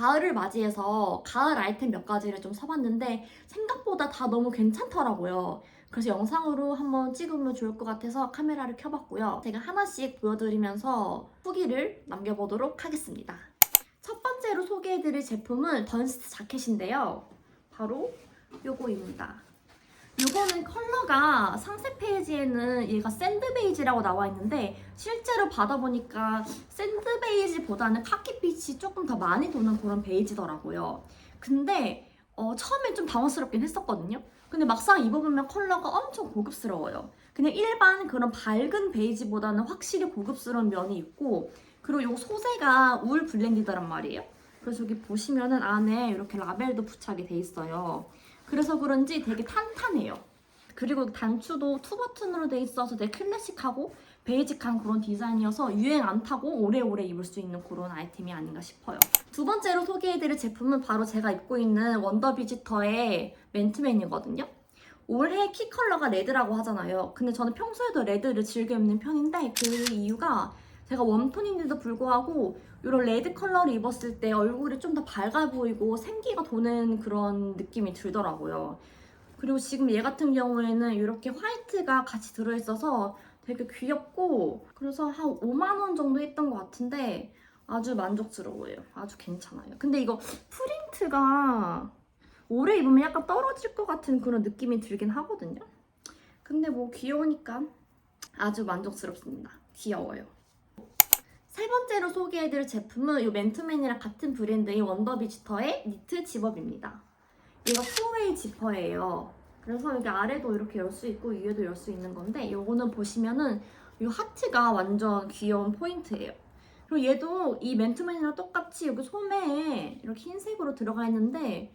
가을을 맞이해서 가을 아이템 몇 가지를 좀 사봤는데 생각보다 다 너무 괜찮더라고요. 그래서 영상으로 한번 찍으면 좋을 것 같아서 카메라를 켜봤고요. 제가 하나씩 보여드리면서 후기를 남겨보도록 하겠습니다. 첫 번째로 소개해드릴 제품은 던스트 자켓인데요. 바로 요거입니다. 요거는 컬러가 상세 페이지에는 얘가 샌드 베이지라고 나와 있는데 실제로 받아보니까 샌드 베이지보다는 카키빛이 조금 더 많이 도는 그런 베이지더라고요. 근데 어, 처음엔 좀 당황스럽긴 했었거든요. 근데 막상 입어보면 컬러가 엄청 고급스러워요. 그냥 일반 그런 밝은 베이지보다는 확실히 고급스러운 면이 있고 그리고 요 소재가 울 블렌디더란 말이에요. 그래서 여기 보시면은 안에 이렇게 라벨도 부착이 돼 있어요. 그래서 그런지 되게 탄탄해요. 그리고 단추도 투 버튼으로 돼 있어서 되게 클래식하고 베이직한 그런 디자인이어서 유행 안 타고 오래오래 입을 수 있는 그런 아이템이 아닌가 싶어요. 두 번째로 소개해드릴 제품은 바로 제가 입고 있는 원더 비지터의 맨투맨이거든요. 올해 키 컬러가 레드라고 하잖아요. 근데 저는 평소에도 레드를 즐겨 입는 편인데 그 이유가 제가 웜톤인데도 불구하고 이런 레드 컬러를 입었을 때 얼굴이 좀 더 밝아 보이고 생기가 도는 그런 느낌이 들더라고요. 그리고 지금 얘 같은 경우에는 이렇게 화이트가 같이 들어있어서 되게 귀엽고 그래서 한 5만 원 정도 했던 것 같은데 아주 만족스러워요. 아주 괜찮아요. 근데 이거 프린트가 오래 입으면 약간 떨어질 것 같은 그런 느낌이 들긴 하거든요. 근데 뭐 귀여우니까 아주 만족스럽습니다. 귀여워요. 세 번째로 소개해드릴 제품은 이 맨투맨이랑 같은 브랜드의 원더비지터의 니트 집업입니다. 얘가 투웨이 지퍼예요. 그래서 여기 아래도 이렇게 열 수 있고 위에도 열 수 있는 건데 요거는 보시면은 이 하트가 완전 귀여운 포인트예요. 그리고 얘도 이 맨투맨이랑 똑같이 여기 소매에 이렇게 흰색으로 들어가 있는데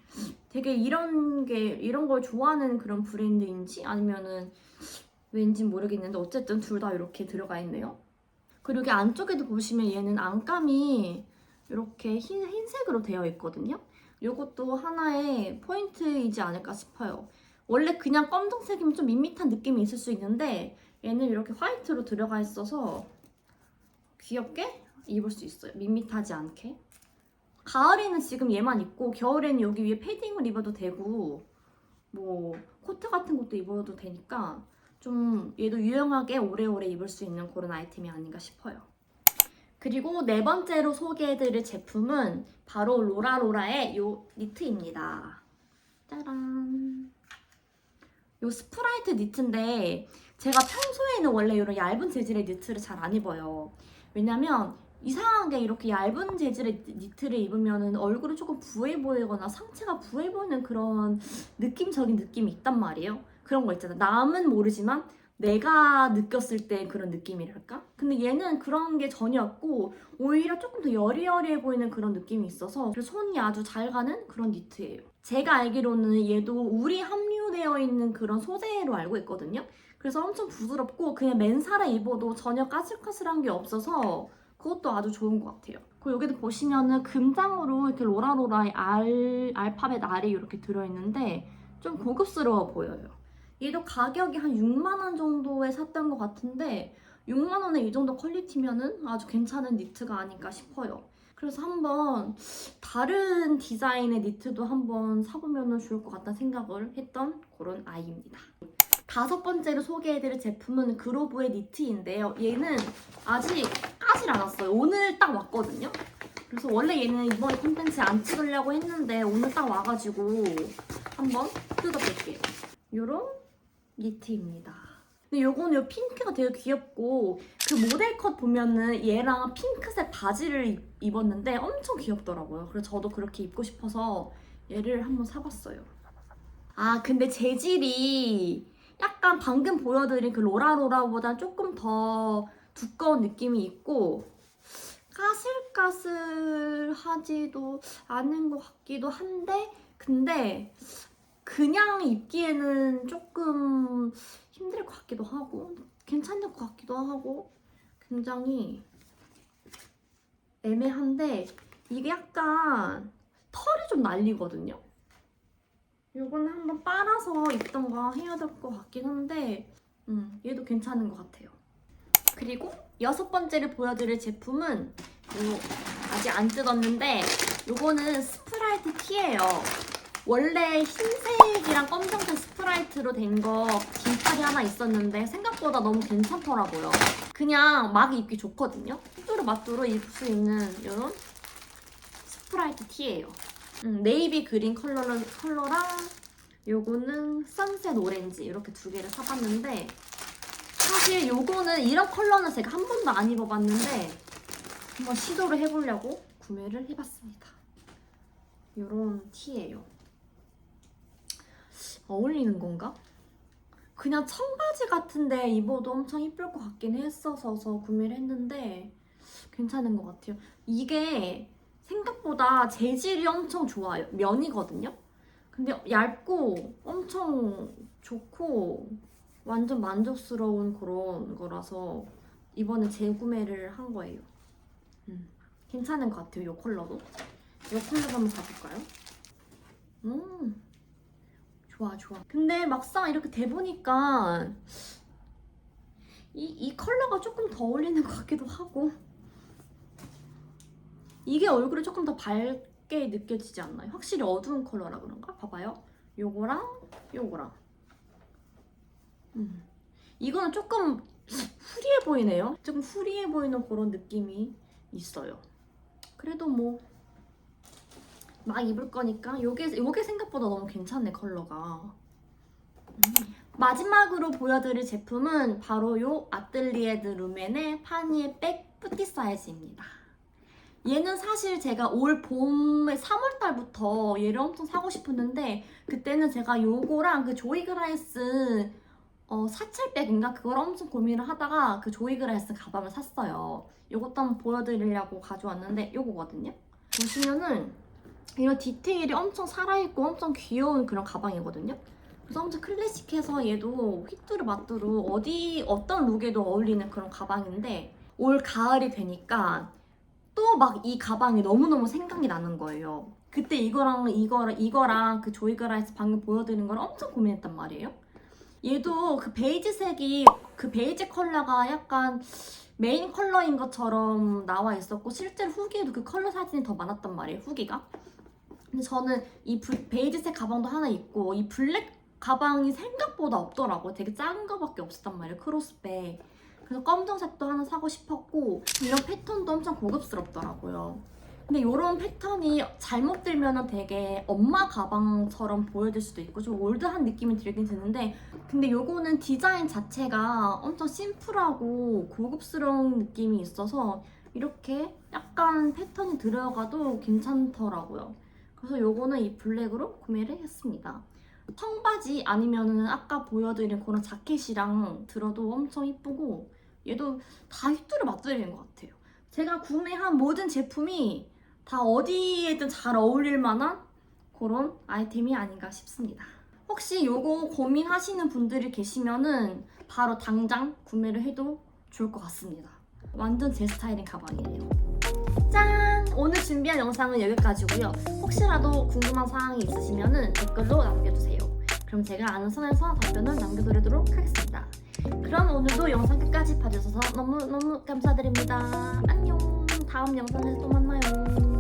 되게 이런 게 이런 걸 좋아하는 그런 브랜드인지 아니면은 왠지 모르겠는데 어쨌든 둘 다 이렇게 들어가 있네요. 그리고 여기 안쪽에도 보시면 얘는 안감이 이렇게 흰, 흰색으로 되어 있거든요. 이것도 하나의 포인트이지 않을까 싶어요. 원래 그냥 검정색이면 좀 밋밋한 느낌이 있을 수 있는데 얘는 이렇게 화이트로 들어가 있어서 귀엽게 입을 수 있어요. 밋밋하지 않게. 가을에는 지금 얘만 입고 겨울에는 여기 위에 패딩을 입어도 되고 뭐 코트 같은 것도 입어도 되니까 좀 얘도 유용하게 오래오래 입을 수 있는 그런 아이템이 아닌가 싶어요. 그리고 네 번째로 소개해드릴 제품은 바로 로라로라의 요 니트입니다. 짜란. 요 스프라이트 니트인데 제가 평소에는 원래 이런 얇은 재질의 니트를 잘 안 입어요. 왜냐면 이상하게 이렇게 얇은 재질의 니트를 입으면 얼굴이 조금 부해 보이거나 상체가 부해 보이는 그런 느낌적인 느낌이 있단 말이에요. 그런 거 있잖아. 남은 모르지만 내가 느꼈을 때 그런 느낌이랄까? 근데 얘는 그런 게 전혀 없고 오히려 조금 더 여리여리해 보이는 그런 느낌이 있어서 손이 아주 잘 가는 그런 니트예요. 제가 알기로는 얘도 울이 함유되어 있는 그런 소재로 알고 있거든요. 그래서 엄청 부드럽고 그냥 맨살에 입어도 전혀 까슬까슬한 게 없어서 그것도 아주 좋은 것 같아요. 그리고 여기도 보시면은 금장으로 이렇게 로라로라의 알, 알파벳 R이 이렇게 들어있는데 좀 고급스러워 보여요. 얘도 가격이 한 6만 원 정도에 샀던 것 같은데 6만 원에 이 정도 퀄리티면은 아주 괜찮은 니트가 아닌가 싶어요. 그래서 한번 다른 디자인의 니트도 한번 사보면 좋을 것 같다는 생각을 했던 그런 아이입니다. 다섯 번째로 소개해드릴 제품은 그로브의 니트인데요. 얘는 아직 까질 않았어요. 오늘 딱 왔거든요. 그래서 원래 얘는 이번에 콘텐츠 안 찍으려고 했는데 오늘 딱 와가지고 한번 뜯어볼게요. 요런 니트입니다. 근데 요거는 요 핑크가 되게 귀엽고 그 모델 컷 보면은 얘랑 핑크색 바지를 입- 입었는데 엄청 귀엽더라고요. 그래서 저도 그렇게 입고 싶어서 얘를 한번 사봤어요. 아 근데 재질이 약간 방금 보여드린 그 로라로라보다 조금 더 두꺼운 느낌이 있고 까슬까슬하지도 않은 것 같기도 한데 근데 그냥 입기에는 조금 힘들 것 같기도 하고 괜찮을 것 같기도 하고 굉장히 애매한데 이게 약간 털이 좀 날리거든요. 요거는 한번 빨아서 입던가 해야 될 것 같긴 한데 음, 얘도 괜찮은 것 같아요. 그리고 여섯 번째로 보여드릴 제품은 요 아직 안 뜯었는데 요거는 스프라이트 티예요. 원래 흰색이랑 검정색 스프라이트로 된 거 긴팔이 하나 있었는데 생각보다 너무 괜찮더라고요. 그냥 막 입기 좋거든요. 뚜루마뚜루 입을 수 있는 이런 스프라이트 티예요. 음, 네이비 그린 컬러를, 컬러랑 요거는 선셋 오렌지 이렇게 두 개를 사봤는데 사실 요거는 이런 컬러는 제가 한 번도 안 입어봤는데 한번 시도를 해보려고 구매를 해봤습니다. 요런 티예요. 어울리는 건가? 그냥 청바지 같은데 입어도 엄청 이쁠 것 같긴 했어서 구매를 했는데 괜찮은 것 같아요. 이게 생각보다 재질이 엄청 좋아요. 면이거든요. 근데 얇고 엄청 좋고 완전 만족스러운 그런 거라서 이번에 재구매를 한 거예요. 음, 괜찮은 것 같아요. 이 컬러도. 이 컬러 한번 사볼까요? 음, 좋아 좋아. 근데 막상 이렇게 대보니까 이, 이 컬러가 조금 더 어울리는 것 같기도 하고 이게 얼굴에 조금 더 밝게 느껴지지 않나요? 확실히 어두운 컬러라 그런가? 봐봐요. 요거랑 요거랑 음. 이거는 조금 후리해 보이네요. 조금 후리해 보이는 그런 느낌이 있어요. 그래도 뭐 막 입을 거니까 요게 요게 생각보다 너무 괜찮네 컬러가. 음. 마지막으로 보여드릴 제품은 바로 요 아틀리에드 루멘의 파니의 백 뿌티 사이즈입니다. 얘는 사실 제가 올 봄에 3월 달부터 얘를 엄청 사고 싶었는데 그때는 제가 요거랑 그 조이 그라이스 어, 사찰백인가 그걸 엄청 고민을 하다가 그 조이 그라이스 가방을 샀어요. 요것도 한번 보여드리려고 가져왔는데 요거거든요. 보시면은 이런 디테일이 엄청 살아있고 엄청 귀여운 그런 가방이거든요. 그래서 엄청 클래식해서 얘도 휘뚜루마뚜루 어디 어떤 룩에도 어울리는 그런 가방인데 올 가을이 되니까 또 막 이 가방이 너무너무 생각이 나는 거예요. 그때 이거랑 이거랑 이거랑 그 조이그라이스 방금 보여드린 걸 엄청 고민했단 말이에요. 얘도 그 베이지색이 그 베이지 컬러가 약간 메인 컬러인 것처럼 나와 있었고 실제로 후기에도 그 컬러 사진이 더 많았단 말이에요. 후기가. 근데 저는 이 불- 베이지색 가방도 하나 있고 이 블랙 가방이 생각보다 없더라고요. 되게 작은 거밖에 없었단 말이에요. 크로스백. 그래서 검정색도 하나 사고 싶었고 이런 패턴도 엄청 고급스럽더라고요. 근데 이런 패턴이 잘못 들면 되게 엄마 가방처럼 보여질 수도 있고 좀 올드한 느낌이 들긴 드는데 근데 요거는 디자인 자체가 엄청 심플하고 고급스러운 느낌이 있어서 이렇게 약간 패턴이 들어가도 괜찮더라고요. 그래서 요거는 이 블랙으로 구매를 했습니다. 청바지 아니면은 아까 보여드린 그런 자켓이랑 들어도 엄청 이쁘고 얘도 다 휘뚜루 맞들리는 것 같아요. 제가 구매한 모든 제품이 다 어디에든 잘 어울릴 만한 그런 아이템이 아닌가 싶습니다. 혹시 요거 고민하시는 분들이 계시면은 바로 당장 구매를 해도 좋을 것 같습니다. 완전 제 스타일인 가방이에요. 짠! 오늘 준비한 영상은 여기까지고요. 혹시라도 궁금한 사항이 있으시면 댓글로 남겨주세요. 그럼 제가 아는 선에서 답변을 남겨드리도록 하겠습니다. 그럼 오늘도 영상 끝까지 봐주셔서 너무너무 감사드립니다. 안녕! 다음 영상에서 또 만나요.